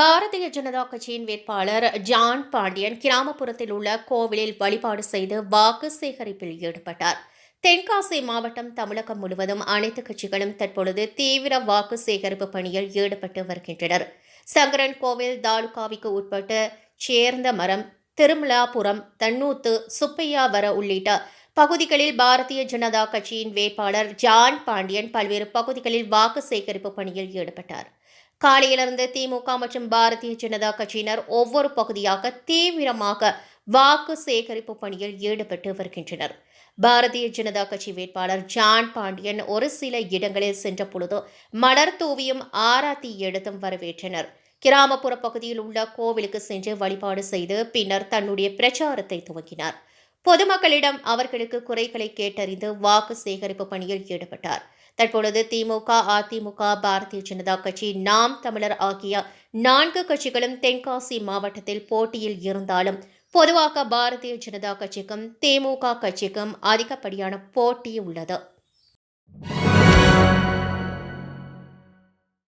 பாரதிய ஜனதா கட்சியின் வேட்பாளர் ஜான் பாண்டியன் கிராமப்புறத்தில் உள்ள கோவிலில் வழிபாடு செய்து வாக்கு சேகரிப்பில் ஈடுபட்டார். தென்காசி மாவட்டம் தமிழகம் முழுவதும் அனைத்து கட்சிகளும் தற்பொழுது தீவிர வாக்கு சேகரிப்பு பணியில் ஈடுபட்டு வருகின்றனர். சங்கரன் கோவில் தாலுகாவிற்கு உட்பட்டு சேர்ந்த மரம் திருமலாபுரம் தன்னூத்து சுப்பையாவர உள்ளிட்ட பகுதிகளில் பாரதிய ஜனதா கட்சியின் வேட்பாளர் ஜான் பாண்டியன் பல்வேறு பகுதிகளில் வாக்கு சேகரிப்பு பணியில் ஈடுபட்டார். காலையிலிருந்து திமுக மற்றும் பாரதிய ஜனதா கட்சியினர் ஒவ்வொரு பகுதியாக தீவிரமாக வாக்கு சேகரிப்பு பணியில் ஈடுபட்டு வருகின்றனர். பாரதிய ஜனதா கட்சி வேட்பாளர் ஜான் பாண்டியன் ஒரு சில இடங்களில் சென்ற பொழுது மலர் தூவியும் ஆராத்தி எடுத்தும் வரவேற்றனர். கிராமப்புற பகுதியில் உள்ள கோவிலுக்கு சென்று வழிபாடு செய்து பின்னர் தன்னுடைய பிரச்சாரத்தை துவங்கினார் பொதுமக்களிடம் அவர்களுக்கு குறைகளை கேட்டறிந்து வாக்கு சேகரிப்பு பணியில் ஈடுபட்டார். தற்பொழுது திமுக அதிமுக பாரதிய ஜனதா கட்சி நாம் தமிழர் ஆகிய நான்கு கட்சிகளும் தென்காசி மாவட்டத்தில் போட்டியில் இருந்தாலும் பொதுவாக பாரதிய ஜனதா கட்சிக்கும் திமுக கட்சிக்கும் அதிகப்படியான போட்டி உள்ளது.